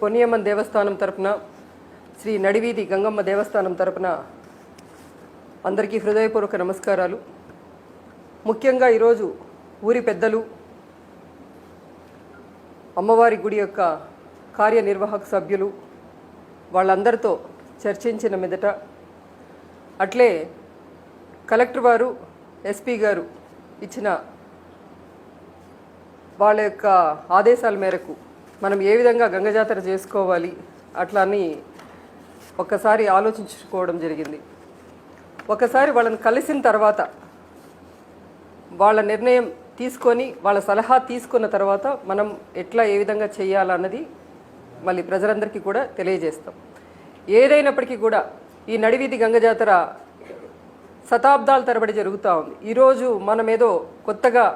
పొన్నియమ్మన్ దేవస్థానం తరపున శ్రీ నడివీధి గంగమ్మ దేవస్థానం తరపున అందరికీ హృదయపూర్వక నమస్కారాలు. ముఖ్యంగా ఈరోజు ఊరి పెద్దలు అమ్మవారి గుడి యొక్క కార్యనిర్వాహక సభ్యులు వాళ్ళందరితో చర్చించిన మీదట అట్లే కలెక్టర్ వారు ఎస్పీ గారు ఇచ్చిన వాళ్ళ యొక్క ఆదేశాల మేరకు మనం ఏ విధంగా గంగ జాతర చేసుకోవాలి అట్లా అని ఒక్కసారి ఆలోచించుకోవడం జరిగింది. ఒకసారి వాళ్ళని కలిసిన తర్వాత వాళ్ళ నిర్ణయం తీసుకొని వాళ్ళ సలహా తీసుకున్న తర్వాత మనం ఎట్లా ఏ విధంగా చేయాలన్నది మళ్ళీ ప్రజలందరికీ కూడా తెలియజేస్తాం. ఏదైనప్పటికీ కూడా ఈ నడివీధి గంగ జాతర శతాబ్దాల తరబడి జరుగుతూ ఉంది. ఈరోజు మనం ఏదో కొత్తగా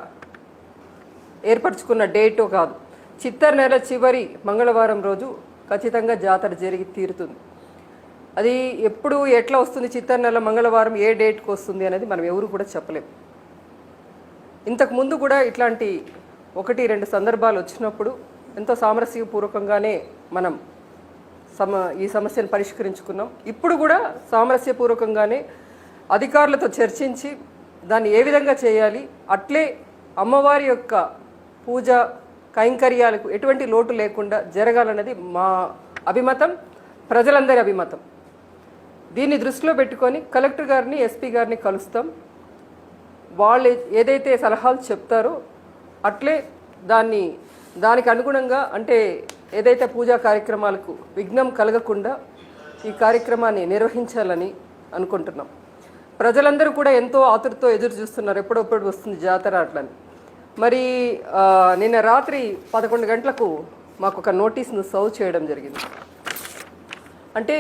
ఏర్పరచుకున్న డేటో కాదు. చిత్తర నెల చివరి మంగళవారం రోజు ఖచ్చితంగా జాతర జరిగి తీరుతుంది. అది ఎప్పుడు ఎట్లా వస్తుంది చిత్తర నెల మంగళవారం ఏ డేట్కి వస్తుంది అనేది మనం ఎవరు కూడా చెప్పలేం. ఇంతకుముందు కూడా ఇట్లాంటి ఒకటి రెండు సందర్భాలు వచ్చినప్పుడు ఎంతో సామరస్యపూర్వకంగానే మనం సమ ఈ సమస్యను పరిష్కరించుకున్నాం. ఇప్పుడు కూడా సామరస్యపూర్వకంగానే అధికారులతో చర్చించి దాన్ని ఏ విధంగా చేయాలి అట్లే అమ్మవారి యొక్క పూజ కైంకర్యాలకు ఎటువంటి లోటు లేకుండా జరగాలన్నది మా అభిమతం ప్రజలందరి అభిమతం. దీన్ని దృష్టిలో పెట్టుకొని కలెక్టర్ గారిని ఎస్పీ గారిని కలుస్తాం. వాళ్ళు ఏదైతే సలహాలు చెప్తారో అట్లే దాన్ని దానికి అనుగుణంగా అంటే ఏదైతే పూజా కార్యక్రమాలకు విఘ్నం కలగకుండా ఈ కార్యక్రమాన్ని నిర్వహించాలని అనుకుంటున్నాం. ప్రజలందరూ కూడా ఎంతో ఆతురతో ఎదురు చూస్తున్నారు. ఎప్పుడప్పుడు వస్తుంది జాతర అట్లని. మరి నిన్న రాత్రి పదకొండు గంటలకు మాకు ఒక నోటీస్ను సర్వ్ చేయడం జరిగింది. అంటే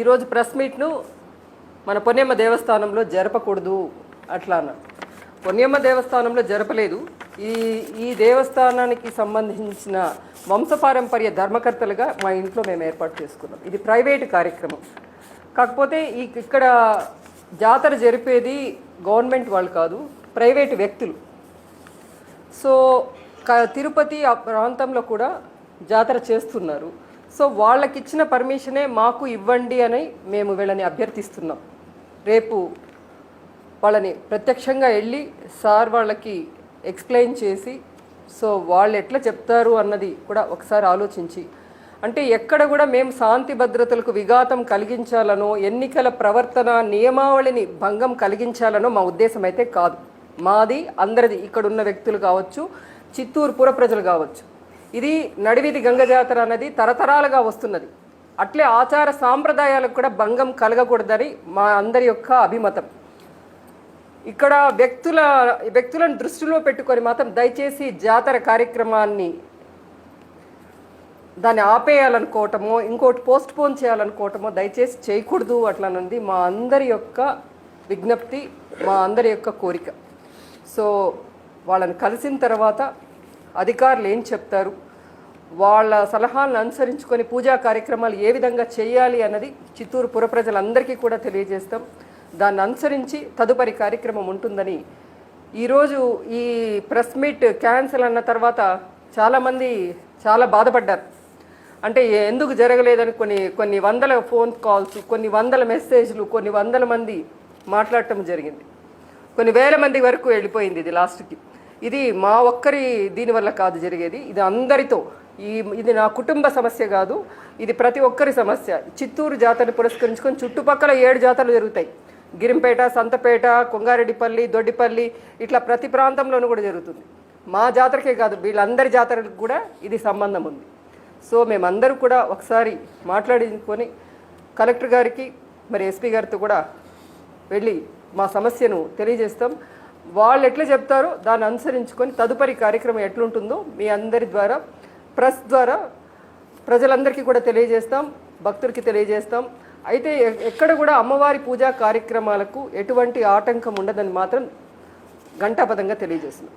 ఈరోజు ప్రెస్ మీట్ను మన పొన్నెమ్మ దేవస్థానంలో జరపకూడదు అట్లా అన్నారు పొన్నెమ్మ దేవస్థానంలో జరపలేదు. ఈ ఈ దేవస్థానానికి సంబంధించిన వంశపారంపర్య ధర్మకర్తలుగా మా ఇంట్లో మేము ఏర్పాటు చేసుకున్నాం. ఇది ప్రైవేట్ కార్యక్రమం. కాకపోతే ఈ ఇక్కడ జాతర జరిపేది గవర్నమెంట్ వాళ్ళు కాదు ప్రైవేట్ వ్యక్తులు. సో క- తిరుపతి ఆ ప్రాంతంలో కూడా జాతర చేస్తున్నారు. సో వాళ్ళకి ఇచ్చిన పర్మిషనే మాకు ఇవ్వండి అని మేము వీళ్ళని అభ్యర్థిస్తున్నాం. రేపు వాళ్ళని ప్రత్యక్షంగా వెళ్ళి సార్ వాళ్ళకి ఎక్స్ప్లెయిన్ చేసి సో వాళ్ళు ఎట్లా చెప్తారు అన్నది కూడా ఒకసారి ఆలోచించి అంటే ఎక్కడ కూడా మేము శాంతి భద్రతలకు విఘాతం కలిగించాలనో ఎన్నికల ప్రవర్తన నియమావళిని భంగం కలిగించాలనో మా ఉద్దేశం అయితే కాదు. మాది అందరిది ఇక్కడ ఉన్న వ్యక్తులు కావచ్చు చిత్తూరు పుర ప్రజలు కావచ్చు. ఇది నడివిది గంగ జాతర అనేది తరతరాలుగా వస్తున్నది. అట్లే ఆచార సాంప్రదాయాలకు కూడా భంగం కలగకూడదని మా అందరి యొక్క అభిమతం. ఇక్కడ వ్యక్తుల వ్యక్తులను దృష్టిలో పెట్టుకొని మాత్రం దయచేసి జాతర కార్యక్రమాన్ని దాన్ని ఆపేయాలనుకోవటమో ఇంకోటి పోస్ట్ పోన్ చేయాలనుకోవటమో దయచేసి చేయకూడదు అట్లానంది మా అందరి యొక్క విజ్ఞప్తి మా అందరి యొక్క కోరిక. సో వాళ్ళని కలిసిన తర్వాత అధికారులు ఏం చెప్తారు? వాళ్ళ సలహాలను అనుసరించుకొని పూజా కార్యక్రమాలు ఏ విధంగా చేయాలి అన్నది చిత్తూరు పుర ప్రజలందరికీ కూడా తెలియజేస్తాం. దాన్ని అనుసరించి తదుపరి కార్యక్రమం ఉంటుందని. ఈరోజు ఈ ప్రెస్ మీట్ క్యాన్సిల్ అన్న తర్వాత చాలామంది చాలా బాధపడ్డారు. అంటే ఎందుకు జరగలేదని కొన్ని కొన్ని వందల ఫోన్ కాల్స్ కొన్ని వందల మెసేజ్లు కొన్ని వందల మంది మాట్లాడటం జరిగింది. కొన్ని వేల మంది వరకు వెళ్ళిపోయింది ఇది లాస్ట్కి. ఇది మా ఒక్కరి దీనివల్ల కాదు జరిగేది. ఇది అందరితో. ఈ ఇది నా కుటుంబ సమస్య కాదు. ఇది ప్రతి ఒక్కరి సమస్య. చిత్తూరు జాతరని పురస్కరించుకొని చుట్టుపక్కల ఏడు జాతరలు జరుగుతాయి. గిరింపేట సంతపేట కొంగారెడ్డిపల్లి దొడ్డిపల్లి ఇట్లా ప్రతి ప్రాంతంలోనూ కూడా జరుగుతుంది. మా జాతరకే కాదు వీళ్ళందరి జాతరలకు కూడా ఇది సంబంధం ఉంది. సో మేమందరూ కూడా ఒకసారి మాట్లాడుకొని కలెక్టర్ గారికి మరి ఎస్పీ గారితో కూడా వెళ్ళి మా సమస్యను తెలియజేస్తాం. వాళ్ళు ఎట్లా చెప్తారో దాన్ని అనుసరించుకొని తదుపరి కార్యక్రమం ఎట్లుంటుందో మీ అందరి ద్వారా ప్రెస్ ద్వారా ప్రజలందరికీ కూడా తెలియజేస్తాం భక్తులకి తెలియజేస్తాం. అయితే ఎక్కడ కూడా అమ్మవారి పూజా కార్యక్రమాలకు ఎటువంటి ఆటంకం ఉండదని మాత్రం ఘంటాపథంగా తెలియజేస్తున్నాం.